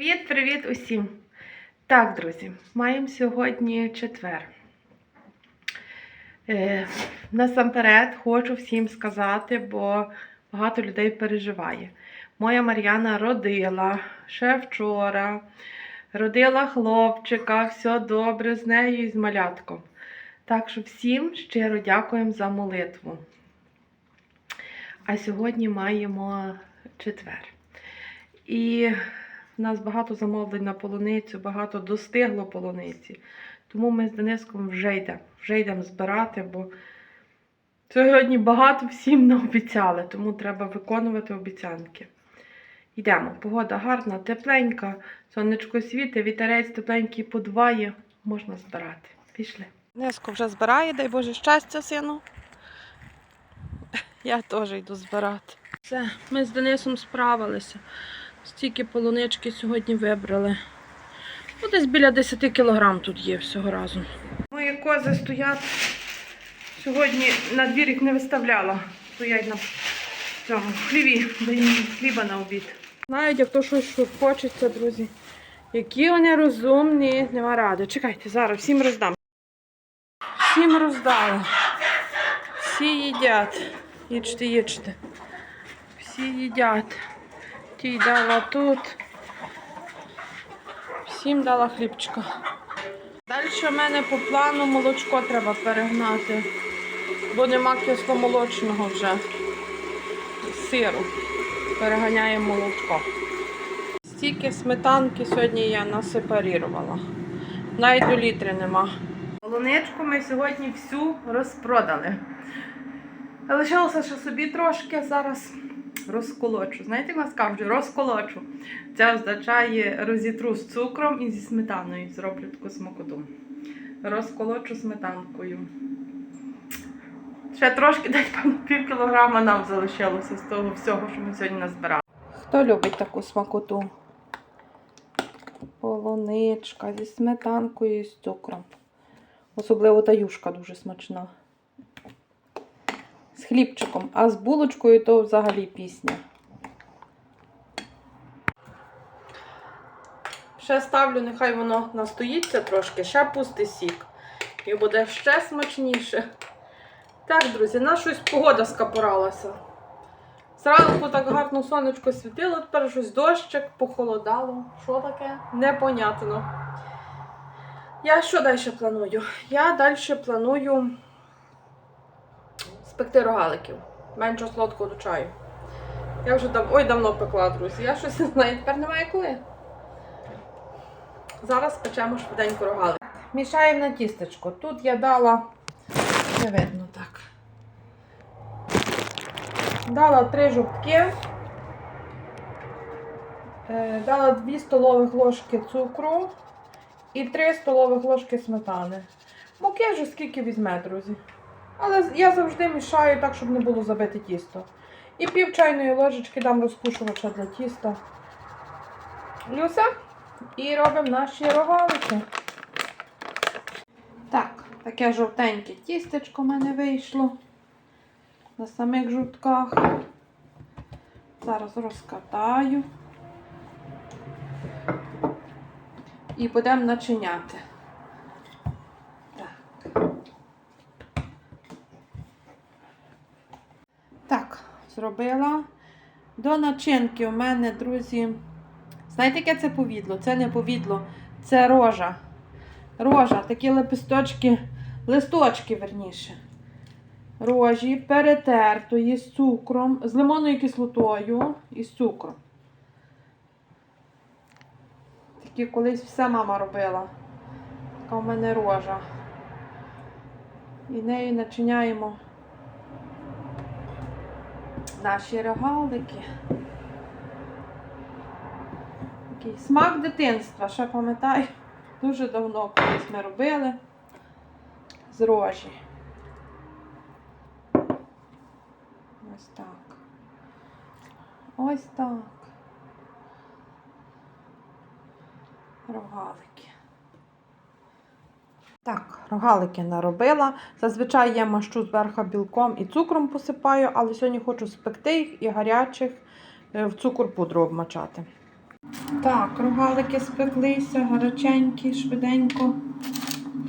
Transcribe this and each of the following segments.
Привіт-привіт усім! Так, друзі, маємо сьогодні четвер. Е, насамперед хочу всім сказати, бо багато людей переживає. Моя Мар'яна родила ще вчора, родила хлопчика, все добре з нею і з малятком. Так що всім щиро дякуємо за молитву. А сьогодні маємо четвер. І в нас багато замовлень на полуницю, багато достигло полуниці. Тому ми з Дениском вже йдемо, вже йдемо збирати, бо сьогодні багато всім наобіцяли, тому треба виконувати обіцянки. Йдемо. Погода гарна, тепленька, сонечко світе, вітерець тепленький подває, можна збирати. Пішли. Дениско вже збирає, дай Боже щастя, сину. Я теж йду збирати. Все, ми з Денисом справилися. Стільки полунички сьогодні вибрали. Ну, десь біля 10 кілограм тут є всього разом. Мої кози стоять. Сьогодні на двір їх не виставляла. Стоять на цьому хліві, їм хліба на обід. Знають, як то щось що хочеться, друзі. Які вони розумні, нема ради. Чекайте, зараз всім роздам. Всім роздала. Всі їдять. Їдьте, їдьте. Всі їдять. Тій дала тут. Всім дала хлібчика. Далі в мене по плану молочко треба перегнати, бо нема кисломолочного вже сиру. Переганяємо молочко. Стільки сметанки сьогодні я насепарірувала. Навіть до літри нема. Полуничку ми сьогодні всю розпродали. Лишилося ще собі трошки зараз розколочу. Знаєте, як нас кажуть, розколочу. Це означає розітру з цукром і зі сметаною. Зроблю таку смакоту. Розколочу сметанкою. Ще трошки, десь пів кілограма нам залишилося з того всього, що ми сьогодні назбирали. Хто любить таку смакоту? Полуничка зі сметанкою і з цукром. Особливо та юшка дуже смачна хлібчиком, а з булочкою то взагалі пісня. Ще ставлю, нехай воно настоїться трошки, ще пусти сік. І буде ще смачніше. Так, друзі, на щось погода скапоралася. Зранку так гарно сонечко світило, тепер щось дощик, похолодало. Що таке? Непонятно. Я що далі планую? Я далі планую спекти рогаликів. Менше солодкого до чаю. Я вже дав... Ой, давно пекла, друзі. Я щось не знаю, тепер немає коли. Зараз печемо швиденько рогалик. Мішаємо на тістечко. Тут я дала, не видно так. Дала три жовтки. Е, Дала 2 столових ложки цукру і 3 столових ложки сметани. Муки вже скільки візьме, друзі. Але я завжди мішаю так, щоб не було забите тісто. І пів чайної ложечки дам розпушувача для тіста. Люся. І робимо наші рогалики. Так, таке жовтеньке тістечко в мене вийшло. На самих жовтках. Зараз розкатаю. І будемо начиняти. Так, зробила. До начинки у мене, друзі, знаєте, яке це повідло? Це не повідло, це рожа. Рожа, такі лепесточки, листочки, верніше. Рожі перетертої з цукром, з лимонною кислотою і з цукром. Такі колись вся мама робила. Така у мене рожа. І нею начиняємо наші рогалики. Такий смак дитинства, ще пам'ятаю, дуже давно колись ми робили з рожі. Ось так. Ось так. Рогалики. Так, рогалики наробила. Зазвичай я мащу зверху білком і цукром посипаю, але сьогодні хочу спекти їх і гарячих е, в цукор пудру обмачати. Так, рогалики спеклися, гаряченькі, швиденько.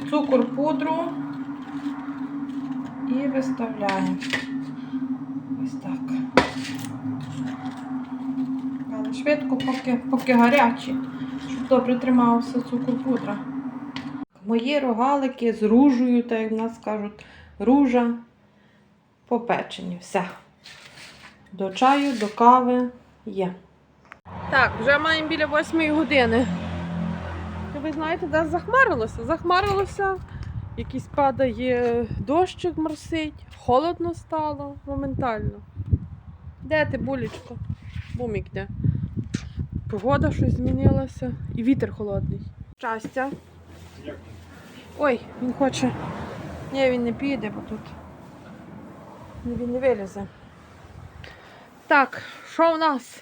Цукор, пудру і виставляємо. Ось так. Але швидко, поки, поки гарячі, щоб добре тримався цукор пудра. Мої рогалики з ружею, так як в нас кажуть, ружа попечені. Все. До чаю, до кави є. Так, вже маємо біля 8 години. Ви знаєте, де захмарилося? Захмарилося, якийсь падає дощик морсить, холодно стало моментально. Де ти, булечко? Бумік де? Погода щось змінилася і вітер холодний. Щастя. Ой, він хоче. Ні, він не піде, бо тут він не вилізе. Так, що в нас?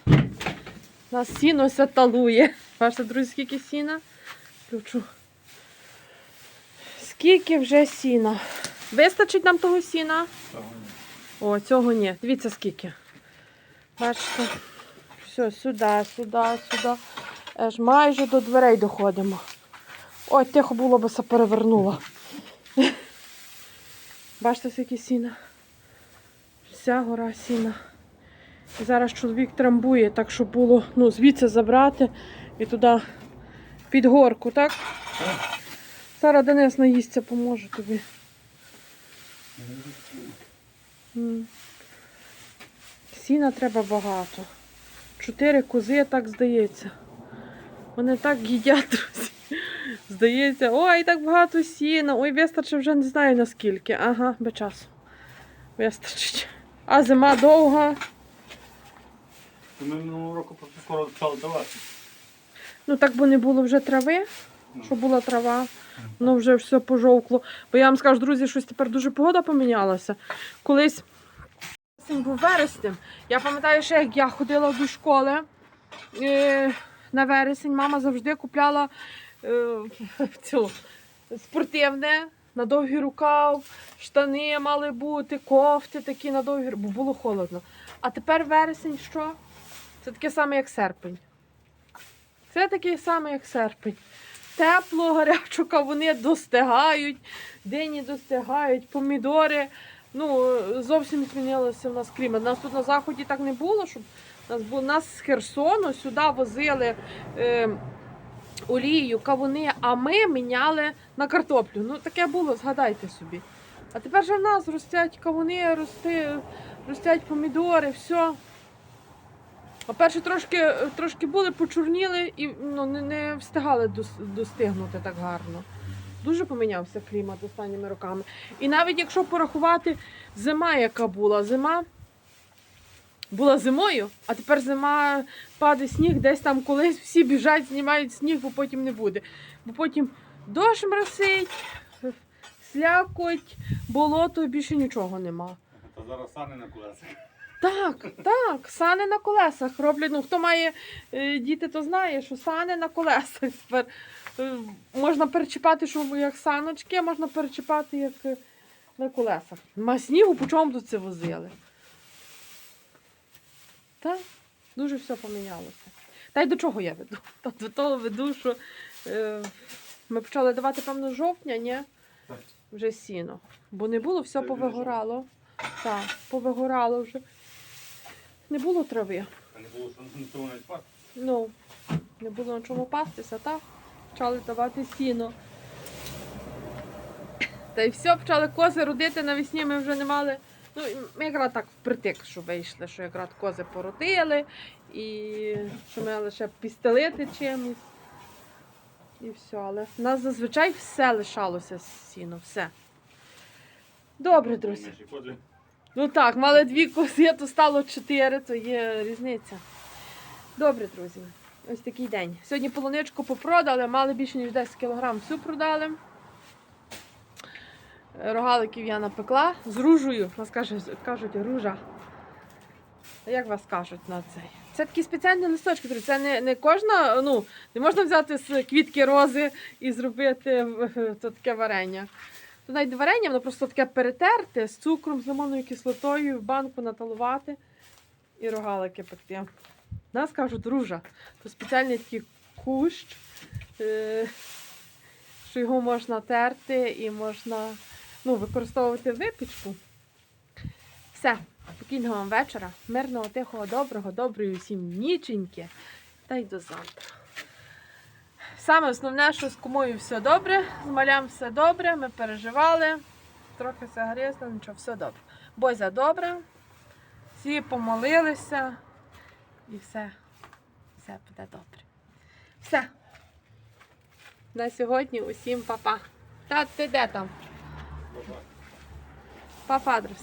У нас сіно ся талує. Бачите, друзі, скільки сіна? Включу. Скільки вже сіна? Вистачить нам того сіна? О, цього ні. Дивіться скільки. Бачите? Все, сюди, сюди, сюди. Аж майже до дверей доходимо. Ой, тихо було би се перевернуло. Бачите, скільки сіна? Вся гора сіна. І зараз чоловік трамбує, так щоб було ну, звідси забрати і туди під горку, так? Зараз Денис наїсться, поможе тобі. Сіна треба багато. Чотири кози, так здається. Вони так їдять, друзі. Здається, ой, так багато сіна. Ой, вистачить вже не знаю наскільки. Ага, без часу. Вистачить. А зима довга. Ми минулого року просто скоро почали давати. Ну так бо не було вже трави, що була трава, воно вже все пожовкло. Бо я вам скажу, друзі, щось тепер дуже погода помінялася. Колись вересень був вереснем. Я пам'ятаю, ще як я ходила до школи е, на вересень, мама завжди купляла цю, спортивне. На довгий рукав, штани мали бути, кофти такі на рукав, бо було холодно. А тепер вересень що? Це таке саме, як серпень. Це такий самий, як серпень. Тепло, гарячо, кавуни достигають, дині достигають, помідори. Ну, зовсім змінилося в нас клімат. У Нас тут на заході так не було, щоб нас було нас з Херсону сюди возили е, олію, кавуни, а ми міняли на картоплю. Ну, таке було, згадайте собі. А тепер же в нас ростять кавуни, рости, ростять помідори, все. А перші трошки, трошки були, почорніли і ну, не, не встигали достигнути так гарно. Дуже помінявся клімат останніми роками. І навіть якщо порахувати зима, яка була, зима була зимою, а тепер зима падає сніг, десь там колись всі біжать, знімають сніг, бо потім не буде. Бо потім дощ мросить, слякоть, болото, більше нічого нема. Та зараз сани на колесах. Так, так, сани на колесах роблять. Ну, хто має е, діти, то знає, що сани на колесах. Тепер е, можна перечіпати, що як саночки, а можна перечіпати як е, на колесах. Ма снігу по чому тут це возили? Так, дуже все помінялося. Та й до чого я веду? Та до того веду, що е, ми почали давати, певно, жовтня, ні? Вже сіно. Бо не було, все повигорало. Так, повигорало вже. Не було трави. А не було, що на того навіть пасти. Ну, не було на чому пастися, так? Почали давати сіно. Та й все, почали кози родити навесні, ми вже не мали. Ну, ми якраз так впритик, що вийшли, що якраз кози породили, і що ми лише пістелити чимось. І все. Але в нас зазвичай все лишалося з сіно, все. Добре, друзі. Ну так, мали дві кози, то стало чотири, то є різниця. Добре, друзі, ось такий день. Сьогодні полуничку попродали, мали більше ніж 10 кг, всю продали. Рогаликів я напекла з ружею. Нас кажуть, кажуть ружа. Як вас кажуть на цей? Це такі спеціальні листочки. Це не, не кожна, ну, не можна взяти з квітки рози і зробити то таке варення. То навіть варення, воно просто таке перетерте з цукром, з лимонною кислотою, в банку наталувати і рогалики пекти. Нас кажуть, дружа. То спеціальний такий кущ, е, що його можна терти і можна ну, використовувати випічку. Все, спокійного вам вечора, мирного, тихого, доброго, доброї усім ніченьки. Та й до завтра. Саме основне, що з кумою все добре, з малям все добре, ми переживали. Трохи все грізно, нічого, все добре. Бозя добре, всі помолилися і все, все буде добре. Все. На сьогодні усім па-па. Та ти де там? Папа, друзі.